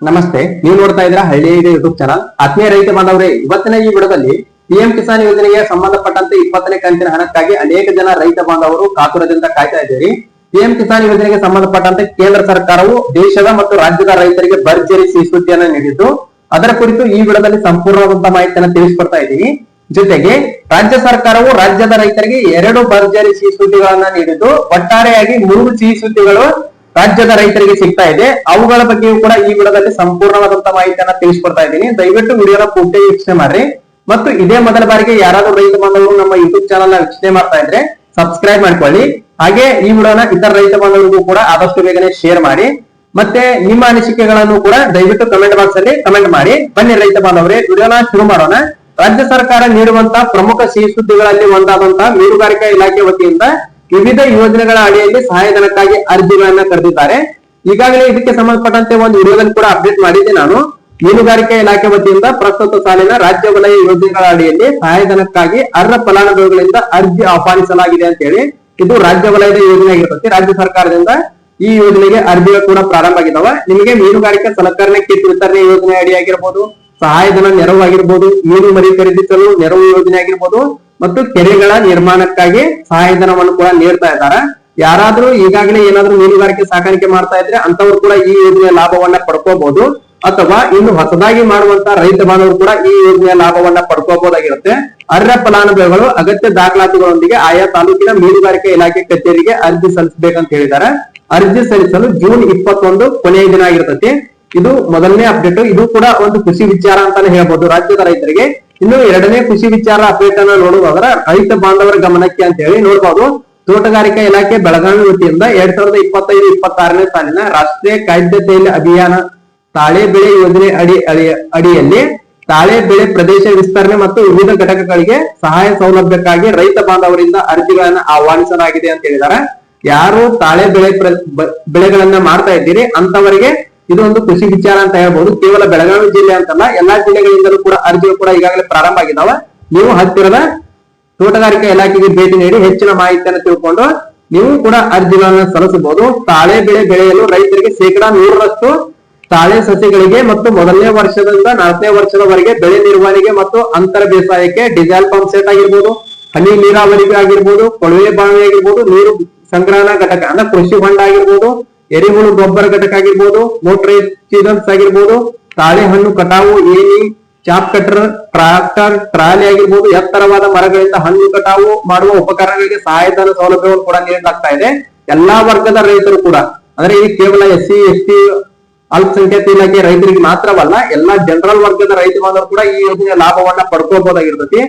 ನಮಸ್ತೆ, ನೀವು ನೋಡ್ತಾ ಇದ್ರ ಹಳ್ಳಿ ಯೂಟ್ಯೂಬ್ ಚಾನಲ್ ಆತ್ಮೀಯ ರೈತ ಬಾಂಧವರೇ, ಇವತ್ತಿನ ಈ ವಿಡಿಯೋದಲ್ಲಿ ಪಿಎಂ ಕಿಸಾನ್ ಯೋಜನೆಗೆ ಸಂಬಂಧಪಟ್ಟಂತೆ ಇಪ್ಪತ್ತನೇ ಕಂತಿನ ಹಣಕ್ಕಾಗಿ ಅನೇಕ ಜನ ರೈತ ಬಾಂಧವರು ಕಾತುರದಿಂದ ಕಾಯ್ತಾ ಇದ್ದೀರಿ. ಪಿಎಂ ಕಿಸಾನ್ ಯೋಜನೆಗೆ ಸಂಬಂಧಪಟ್ಟಂತೆ ಕೇಂದ್ರ ಸರ್ಕಾರವು ದೇಶದ ಮತ್ತು ರಾಜ್ಯದ ರೈತರಿಗೆ ಭರ್ಜರಿ ಸ್ವೀಕೃತಿಯನ್ನು ನೀಡಿದ್ದು, ಅದರ ಕುರಿತು ಈ ವಿಡಿಯೋದಲ್ಲಿ ಸಂಪೂರ್ಣವಾದಂತಹ ಮಾಹಿತಿಯನ್ನು ತಿಳಿಸ್ಕೊಡ್ತಾ ಇದ್ದೀನಿ ಜೊತೆಗೆ ರಾಜ್ಯ ಸರ್ಕಾರವು ರಾಜ್ಯದ ರೈತರಿಗೆ ಎರಡು ಭರ್ಜರಿ ಸಿಹಿ ಸುದ್ದಿಗಳನ್ನ ನೀಡಿದ್ದು, ಒಟ್ಟಾರೆಯಾಗಿ ಮೂರು ಸಿ ಸುದ್ದಿಗಳು ರಾಜ್ಯದ ರೈತರಿಗೆ ಸಿಗ್ತಾ ಇದೆ. ಅವುಗಳ ಬಗ್ಗೆಯೂ ಕೂಡ ಈ ವಿಡಿಯೋದಲ್ಲಿ ಸಂಪೂರ್ಣವಾದಂತಹ ಮಾಹಿತಿಯನ್ನ ತಿಳಿಸ್ಕೊಡ್ತಾ ಇದ್ದೀನಿ. ದಯವಿಟ್ಟು ವಿಡಿಯೋನ ಪೂರ್ತಿ ವೀಕ್ಷಣೆ ಮಾಡ್ರಿ. ಮತ್ತು ಇದೇ ಮೊದಲ ಬಾರಿಗೆ ಯಾರಾದ್ರೂ ರೈತ ಬಾಂಧವರು ನಮ್ಮ ಯೂಟ್ಯೂಬ್ ಚಾನಲ್ನ ವೀಕ್ಷಣೆ ಮಾಡ್ತಾ ಇದ್ರೆ ಸಬ್ಸ್ಕ್ರೈಬ್ ಮಾಡ್ಕೊಳ್ಳಿ. ಹಾಗೆ ಈ ವಿಡಿಯೋನ ಇತರ ರೈತ ಬಾಂಧವರಿಗೂ ಕೂಡ ಆದಷ್ಟು ಬೇಗನೆ ಶೇರ್ ಮಾಡಿ. ಮತ್ತೆ ನಿಮ್ಮ ಅನಿಸಿಕೆಗಳನ್ನು ಕೂಡ ದಯವಿಟ್ಟು ಕಮೆಂಟ್ ಬಾಕ್ಸ್ ಅಲ್ಲಿ ಕಮೆಂಟ್ ಮಾಡಿ. ಬನ್ನಿ ರೈತ ಬಾಂಧವರೇ, ವಿಡಿಯೋನ ಶುರು ಮಾಡೋಣ. ರಾಜ್ಯ ಸರ್ಕಾರ ನೀಡುವಂತಹ ಪ್ರಮುಖ ಸಿಹಿ ಸುದ್ದಿಗಳಲ್ಲಿ ಒಂದಾದಂತಹ ಮೀನುಗಾರಿಕಾ ಇಲಾಖೆ ವತಿಯಿಂದ ವಿವಿಧ ಯೋಜನೆಗಳ ಅಡಿಯಲ್ಲಿ ಸಹಾಯಧನಕ್ಕಾಗಿ ಅರ್ಜಿಗಳನ್ನ ಕರೆದಿದ್ದಾರೆ. ಈಗಾಗಲೇ ಇದಕ್ಕೆ ಸಂಬಂಧಪಟ್ಟಂತೆ ಒಂದು ವಿಡಿಯೋದಲ್ಲಿ ಕೂಡ ಅಪ್ಡೇಟ್ ಮಾಡಿದ್ದೆ ನಾನು. ಮೀನುಗಾರಿಕೆ ಇಲಾಖೆ ವತಿಯಿಂದ ಪ್ರಸ್ತುತ ಸಾಲಿನ ರಾಜ್ಯ ವಲಯ ಯೋಜನೆಗಳ ಅಡಿಯಲ್ಲಿ ಸಹಾಯಧನಕ್ಕಾಗಿ ಅರ್ಹ ಫಲಾನುಭವಿಗಳಿಂದ ಅರ್ಜಿ ಆಹ್ವಾನಿಸಲಾಗಿದೆ ಅಂತ ಹೇಳಿ ಇದು ರಾಜ್ಯ ವಲಯದ ಯೋಜನೆ ಆಗಿರ್ತದೆ. ರಾಜ್ಯ ಸರ್ಕಾರದಿಂದ ಈ ಯೋಜನೆಗೆ ಅರ್ಜಿಗಳು ಕೂಡ ಪ್ರಾರಂಭ ಆಗಿದಾವ ನಿಮಗೆ ಮೀನುಗಾರಿಕೆ ಸಲಕರಣೆ ಕಿಟ್ ವಿತರಣೆ ಯೋಜನೆ ಅಡಿ ಆಗಿರ್ಬೋದು, ಸಹಾಯಧನ ನೆರವು ಆಗಿರ್ಬೋದು, ಮೀನು ಮರಿ ಖರೀದಿಸಲು ನೆರವು ಯೋಜನೆ ಆಗಿರ್ಬೋದು ಮತ್ತು ಕೆರೆಗಳ ನಿರ್ಮಾಣಕ್ಕಾಗಿ ಸಹಾಯಧನವನ್ನು ಕೂಡ ನೀಡ್ತಾ ಇದ್ದಾರೆ. ಯಾರಾದ್ರೂ ಈಗಾಗಲೇ ಏನಾದ್ರೂ ಮೀನುಗಾರಿಕೆ ಸಾಕಾಣಿಕೆ ಮಾಡ್ತಾ ಇದ್ರೆ ಅಂತವ್ರು ಕೂಡ ಈ ಯೋಜನೆಯ ಲಾಭವನ್ನ ಪಡ್ಕೋಬಹುದು ಅಥವಾ ಇನ್ನು ಹೊಸದಾಗಿ ಮಾಡುವಂತ ರೈತ ಬಾಂಧವರು ಕೂಡ ಈ ಯೋಜನೆಯ ಲಾಭವನ್ನ ಪಡ್ಕೋಬಹುದಾಗಿರುತ್ತೆ ಅರ್ಹ ಫಲಾನುಭವಿಗಳು ಅಗತ್ಯ ದಾಖಲಾತಿಗಳೊಂದಿಗೆ ಆಯಾ ತಾಲೂಕಿನ ಮೀನುಗಾರಿಕೆ ಇಲಾಖೆ ಕಚೇರಿಗೆ ಅರ್ಜಿ ಸಲ್ಲಿಸಬೇಕಂತ ಹೇಳಿದ್ದಾರೆ. ಅರ್ಜಿ ಸಲ್ಲಿಸಲು ಜೂನ್ ಇಪ್ಪತ್ತೊಂದು ಕೊನೆಯ ದಿನ ಆಗಿರ್ತತಿ. ಇದು ಮೊದಲನೇ ಅಪ್ಡೇಟ್. ಇದು ಕೂಡ ಒಂದು ಖುಷಿ ವಿಚಾರ ಅಂತಾನೆ ಹೇಳ್ಬೋದು. ರಾಜ್ಯದ ರೈತರಿಗೆ ಇನ್ನು ಎರಡನೇ ಕೃಷಿ ವಿಚಾರ ಅಪ್ಡೇಟ್ ಅನ್ನ ರೈತ ಬಾಂಧವರ ಗಮನಕ್ಕೆ ಅಂತ ಹೇಳಿ ನೋಡಬಹುದು ತೋಟಗಾರಿಕಾ ಇಲಾಖೆ ಬೆಳಗಾವಿ ವತಿಯಿಂದ ಎರಡ್ ಸಾವಿರದ ಇಪ್ಪತ್ತೈದು, ಇಪ್ಪತ್ತಾರನೇ ಸಾಲಿನ ರಾಷ್ಟ್ರೀಯ ಖಾದ್ಯ ತೈಲ ಅಭಿಯಾನ ತಾಳೆ ಬೆಳೆ ಯೋಜನೆ ಅಡಿ, ಅಡಿ- ಅಡಿಯಲ್ಲಿ ತಾಳೆ ಬೆಳೆ ಪ್ರದೇಶ ವಿಸ್ತರಣೆ ಮತ್ತು ವಿವಿಧ ಘಟಕಗಳಿಗೆ ಸಹಾಯ ಸೌಲಭ್ಯಕ್ಕಾಗಿ ರೈತ ಬಾಂಧವರಿಂದ ಅರ್ಜಿಗಳನ್ನ ಆಹ್ವಾನಿಸಲಾಗಿದೆ ಅಂತ ಹೇಳಿದ್ದಾರೆ. ಯಾರು ತಾಳೆ ಬೆಳೆ ಬೆಳೆಗಳನ್ನ ಮಾಡ್ತಾ ಇದ್ದೀರಿ ಅಂತವರಿಗೆ ಇದು ಒಂದು ಖುಷಿ ವಿಚಾರ ಅಂತ ಹೇಳ್ಬಹುದು ಕೇವಲ ಬೆಳಗಾವಿ ಜಿಲ್ಲೆ ಅಂತಲ್ಲ, ಎಲ್ಲಾ ಜಿಲ್ಲೆಗಳಿಂದಲೂ ಕೂಡ ಅರ್ಜಿಗಳು ಕೂಡ ಈಗಾಗಲೇ ಪ್ರಾರಂಭ ಆಗಿದಾವ. ನೀವು ಹತ್ತಿರದ ತೋಟಗಾರಿಕಾ ಇಲಾಖೆಗೆ ಭೇಟಿ ನೀಡಿ ಹೆಚ್ಚಿನ ಮಾಹಿತಿಯನ್ನು ತಿಳ್ಕೊಂಡು ನೀವು ಕೂಡ ಅರ್ಜಿಗಳನ್ನು ಸಲ್ಲಿಸಬಹುದು. ತಾಳೆ ಬೆಳೆ ಬೆಳೆಯಲು ರೈತರಿಗೆ ಶೇಕಡಾ ನೂರರಷ್ಟು ತಾಳೆ ಸಸಿಗಳಿಗೆ ಮತ್ತು ಮೊದಲನೇ ವರ್ಷದಿಂದ ನಾಲ್ಕನೇ ವರ್ಷದವರೆಗೆ ಬೆಳೆ ನಿರ್ವಹಣೆಗೆ ಮತ್ತು ಅಂತರ ಬೇಸಾಯಕ್ಕೆ ಡಿಸೈಲ್ ಪಂಪ್ ಸೆಟ್ ಆಗಿರ್ಬೋದು, ಹನಿ ನೀರಾವರಿಗೆ ಆಗಿರ್ಬೋದು, ಕೊಳವೆ ಬಾವಿ ಆಗಿರ್ಬೋದು, ನೀರು ಸಂಗ್ರಹಣಾ ಘಟಕ ಅಂದ್ರೆ ಕೃಷಿ ಹೊಂಡ ಆಗಿರ್ಬೋದು ಎರೆಹುಳು ಗೊಬ್ಬರ ಘಟಕ ಆಗಿರ್ಬೋದು ಮೋಟ್ರೈಸಿಡನ್ಸ್ ಆಗಿರ್ಬೋದು ತಾಳೆ ಹಣ್ಣು ಕಟಾವು ಏನಿ ಚಾಪ್ ಕಟರ್ ಟ್ರಾಕ್ಟರ್, ಟ್ರಾಲಿ ಆಗಿರ್ಬೋದು, ಎತ್ತರವಾದ ಮರಗಳಿಂದ ಹಣ್ಣು ಕಟಾವು ಮಾಡುವ ಉಪಕರಣಗಳಿಗೆ ಸಹಾಯಧನ ಸೌಲಭ್ಯಗಳು ಕೂಡ ನೀಡಲಾಗ್ತಾ ಇದೆ. ಎಲ್ಲಾ ವರ್ಗದ ರೈತರು ಕೂಡ, ಅಂದ್ರೆ ಈ ಕೇವಲ ಎಸ್ ಸಿ, ಎಸ್ ಟಿ, ಅಲ್ಪಸಂಖ್ಯಾತ ಇಲಾಖೆ ರೈತರಿಗೆ ಮಾತ್ರವಲ್ಲ, ಎಲ್ಲಾ ಜನರಲ್ ವರ್ಗದ ರೈತ ಕೂಡ ಈ ಯೋಜನೆಯ ಲಾಭವನ್ನ ಪಡ್ಕೋಬಹುದಾಗಿರ್ತೈತಿ.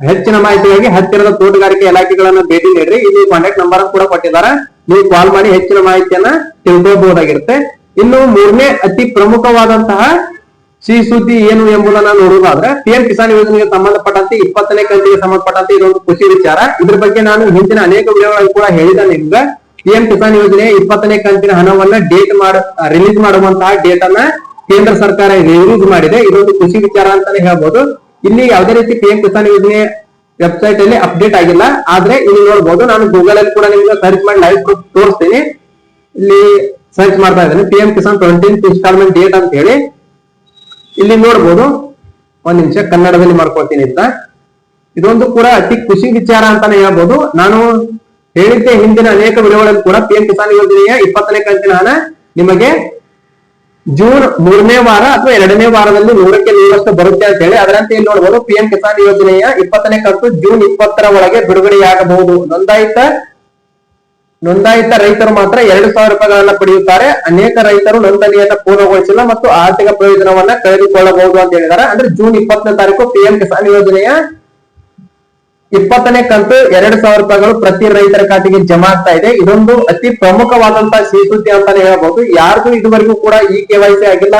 ಹೆಚ್ಚಿನ ಮಾಹಿತಿಗಾಗಿ ಹತ್ತಿರದ ತೋಟಗಾರಿಕೆ ಇಲಾಖೆಗಳನ್ನ ಭೇಟಿ ನೀಡ್ರಿ. ಇಲ್ಲಿ ಕಾಂಟ್ಯಾಕ್ಟ್ ನಂಬರ್ ಕೂಡ ಕೊಟ್ಟಿದ್ದಾರೆ. ನೀವು ಕಾಲ್ ಮಾಡಿ ಹೆಚ್ಚಿನ ಮಾಹಿತಿಯನ್ನ ತಿಳ್ಕೋಬಹುದಾಗಿರುತ್ತೆ ಇನ್ನು ಮೂರನೇ ಅತಿ ಪ್ರಮುಖವಾದಂತಹ ಸಿಹಿ ಸುದ್ದಿ ಏನು ಎಂಬುದನ್ನ ನೋಡುವುದಾದ್ರೆ ಪಿಎಂ ಕಿಸಾನ್ ಯೋಜನೆಗೆ ಸಂಬಂಧಪಟ್ಟಂತೆ ಇಪ್ಪತ್ತನೇ ಕಂತಿಗೆ ಸಂಬಂಧಪಟ್ಟಂತೆ ಇದೊಂದು ಖುಷಿ ವಿಚಾರ. ಇದ್ರ ಬಗ್ಗೆ ನಾನು ಹಿಂದಿನ ಅನೇಕ ವಿಡಿಯೋಗಳಲ್ಲಿ ಕೂಡ ಹೇಳಿದ ನಿಮ್ಗೆ. ಪಿಎಂ ಕಿಸಾನ್ ಯೋಜನೆ ಇಪ್ಪತ್ತನೇ ಕಂತಿನ ಹಣವನ್ನ ಡೇಟ್ ಮಾಡ ರಿಲೀಸ್ ಮಾಡುವಂತಹ ಡೇಟ್ ಅನ್ನ ಕೇಂದ್ರ ಸರ್ಕಾರ ರಿಲೀಸ್ ಮಾಡಿದೆ. ಇದೊಂದು ಖುಷಿ ವಿಚಾರ ಅಂತಾನೆ ಹೇಳ್ಬೋದು. ಇಲ್ಲಿ ಯಾವುದೇ ರೀತಿ ಪಿಎಂ ಕಿಸಾನ್ ಯೋಜನೆ ವೆಬ್ಸೈಟ್ ಅಲ್ಲಿ ಅಪ್ಡೇಟ್ ಆಗಿಲ್ಲ. ಆದ್ರೆ ಇಲ್ಲಿ ನೋಡಬಹುದು ನಾನು ಗೂಗಲ್ ಅಲ್ಲಿ ಕೂಡ ನಿಮ್ಗೆ ಸರ್ಚ್ ಮಾಡಿ ಲೈವ್ ತೋರಿಸ್ತೀನಿ. ಇಲ್ಲಿ ಸರ್ಚ್ ಮಾಡ್ತಾ ಇದ್ದೇನೆ PM Kisan twentieth installment date ಅಂತ ಹೇಳಿ. ಇಲ್ಲಿ ನೋಡಬಹುದು ಒಂದ್ ನಿಮಿಷ ಕನ್ನಡದಲ್ಲಿ ಮಾಡ್ಕೊಳ್ತೀನಿ ಅಂತ. ಇದೊಂದು ಕೂಡ ಅತಿ ಖುಷಿ ವಿಚಾರ ಅಂತಾನೆ ಹೇಳ್ಬೋದು. ನಾನು ಹೇಳಿದ್ದೆ ಹಿಂದಿನ ಅನೇಕ ವಿಡಿಯೋಗಳಲ್ಲಿ ಕೂಡ ಪಿ ಎಂ ಕಿಸಾನ್ ಯೋಜನೆಯ ಇಪ್ಪತ್ತನೇ ಕಂತಿನ ಹಣ ನಿಮಗೆ ಜೂನ್ ಮೂರನೇ ವಾರ ಅಥವಾ ಎರಡನೇ ವಾರದಲ್ಲಿ ನೂರಕ್ಕೆ ನೂರಷ್ಟು ಬರುತ್ತೆ ಅಂತ ಹೇಳಿ. ಅದರಂತೆ ಇಲ್ಲಿ ನೋಡಬಹುದು ಪಿಎಂ ಕಿಸಾನ್ ಯೋಜನೆಯ ಇಪ್ಪತ್ತನೇ ಕಂತು ಜೂನ್ ಇಪ್ಪತ್ತರ ಒಳಗೆ ಬಿಡುಗಡೆಯಾಗಬಹುದು. ನೋಂದಾಯಿತ ನೋಂದಾಯಿತ ರೈತರು ಮಾತ್ರ ಎರಡು ಸಾವಿರ ರೂಪಾಯಿಗಳನ್ನ ಪಡೆಯುತ್ತಾರೆ. ಅನೇಕ ರೈತರು ನೋಂದಣಿಯನ್ನ ಪೂರ್ಣಗೊಳಿಸಿಲ್ಲ ಮತ್ತು ಆರ್ಥಿಕ ಪ್ರಯೋಜನವನ್ನ ಕಳೆದುಕೊಳ್ಳಬಹುದು ಅಂತ ಹೇಳಿದ್ದಾರೆ. ಅಂದ್ರೆ ಜೂನ್ ಇಪ್ಪತ್ತನೇ ತಾರೀಕು ಪಿಎಂ ಕಿಸಾನ್ ಯೋಜನೆಯ ಇಪ್ಪತ್ತನೇ ಕಂತು ಎರಡು ಸಾವಿರ ರೂಪಾಯಿಗಳು ಪ್ರತಿ ರೈತರ ಖಾತೆಗೆ ಜಮಾ ಆಗ್ತಾ ಇದೆ. ಇದೊಂದು ಅತಿ ಪ್ರಮುಖವಾದಂತಹ ಸುದ್ದಿ ಅಂತಾನೆ ಹೇಳಬಹುದು ಯಾರಿಗೂ ಇದುವರೆಗೂ ಕೂಡ ಈ ಕೆವೈಸಿ ಆಗಿಲ್ಲ,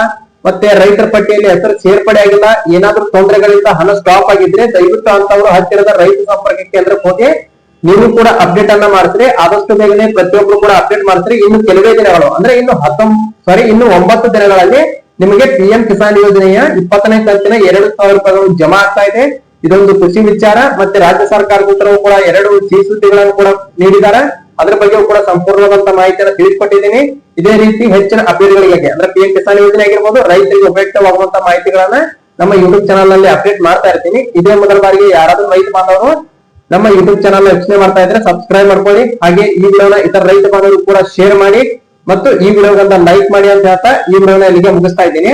ಮತ್ತೆ ರೈತರ ಪಟ್ಟಿಯಲ್ಲಿ ಹೆಸರು ಸೇರ್ಪಡೆ ಆಗಿಲ್ಲ, ಏನಾದ್ರೂ ತೊಂದರೆಗಳಿಂದ ಹಣ ಸ್ಟಾಪ್ ಆಗಿದ್ರೆ ದಯವಿಟ್ಟು ಅಂತವರು ಹತ್ತಿರದ ರೈತ ಸಂಪರ್ಕ ಕೇಂದ್ರಕ್ಕೆ ಹೋಗಿ ನೀವು ಕೂಡ ಅಪ್ಡೇಟ್ ಅನ್ನ ಮಾಡ್ತೀರಿ. ಆದಷ್ಟು ಬೇಗನೆ ಪ್ರತಿಯೊಬ್ರು ಕೂಡ ಅಪ್ಡೇಟ್ ಮಾಡ್ತೀರಿ. ಇನ್ನು ಕೆಲವೇ ದಿನಗಳು, ಅಂದ್ರೆ ಇನ್ನು ಹತ್ತೊಂಬ ಸಾರಿ ಇನ್ನು ಒಂಬತ್ತು ದಿನಗಳಲ್ಲಿ ನಿಮಗೆ ಪಿಎಂ ಕಿಸಾನ್ ಯೋಜನೆಯ ಇಪ್ಪತ್ತನೇ ಕಂತಿನ ಎರಡು ಸಾವಿರ ರೂಪಾಯಿಗಳು ಜಮಾ ಆಗ್ತಾ ಇದೆ. ಇದೊಂದು ಖುಷಿ ವಿಚಾರ, ಮತ್ತೆ ರಾಜ್ಯ ಸರ್ಕಾರದ ಉತ್ತರವು ಕೂಡ ಎರಡು ಸುದ್ದಿಗಳನ್ನು ಕೂಡ ನೀಡಿದ್ದಾರೆ. ಅದ್ರ ಬಗ್ಗೆಯೂ ಕೂಡ ಸಂಪೂರ್ಣವಾದಂತ ಮಾಹಿತಿಯನ್ನು ತಿಳಿಸ್ಕೊಟ್ಟಿದ್ದೀನಿ. ಇದೇ ರೀತಿ ಹೆಚ್ಚಿನ ಅಪ್ಡೇಟ್ಗಳಿಗೆ ಅಂದ್ರೆ ಪಿ ಎಂ ಕಿಸಾನ್ ಯೋಜನೆ ಆಗಿರ್ಬೋದು, ರೈತರಿಗೆ ಉಪಯುಕ್ತವಾಗುವಂತ ಮಾಹಿತಿಗಳನ್ನ ನಮ್ಮ ಯೂಟ್ಯೂಬ್ ಚಾನಲ್ನಲ್ಲಿ ಅಪ್ಡೇಟ್ ಮಾಡ್ತಾ ಇರ್ತೀನಿ. ಇದೇ ಮೊದಲ ಬಾರಿಗೆ ಯಾರಾದ್ರೂ ರೈತ ಬಾಂಧವರು ನಮ್ಮ ಯೂಟ್ಯೂಬ್ ಚಾನಲ್ ವೀಕ್ಷಣೆ ಮಾಡ್ತಾ ಇದ್ರೆ ಸಬ್ಸ್ಕ್ರೈಬ್ ಮಾಡ್ಕೊಳ್ಳಿ. ಹಾಗೆ ಈ ವಿಡಿಯೋನ ಇತರ ರೈತ ಬಾಂಧವರು ಕೂಡ ಶೇರ್ ಮಾಡಿ, ಮತ್ತು ಈ ವಿಡಿಯೋಗಂತ ಲೈಕ್ ಮಾಡಿ ಅಂತ ಹೇಳ್ತಾ ಈ ವಿಡಿಯೋನ ಇಲ್ಲಿಗೆ ಮುಗಿಸ್ತಾ ಇದ್ದೀನಿ.